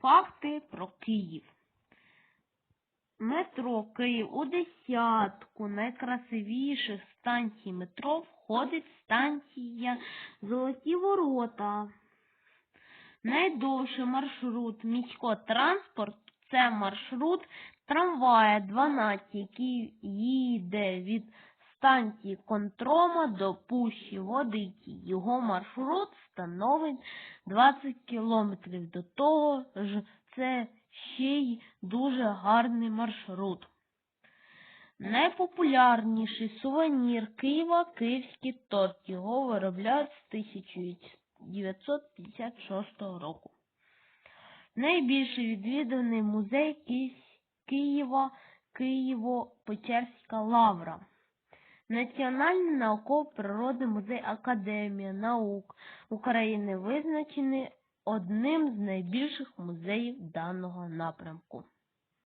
Факти про Київ. Метро Київ у десятку найкрасивіших станцій метро входить станція Золоті Ворота. Найдовший маршрут міського транспорту це маршрут трамвая 12, який їде від станції Контрома до Пущі Водиці. Його маршрут становить 20 кілометрів. До того ж, це ще й дуже гарний маршрут. Найпопулярніший сувенір Києва київський торт. Його виробляють з 1956 року. Найбільший відвіданий музей Києва Києво-Печерська лавра. Національний науково-природний музей Академія наук України визначений одним з найбільших музеїв даного напрямку.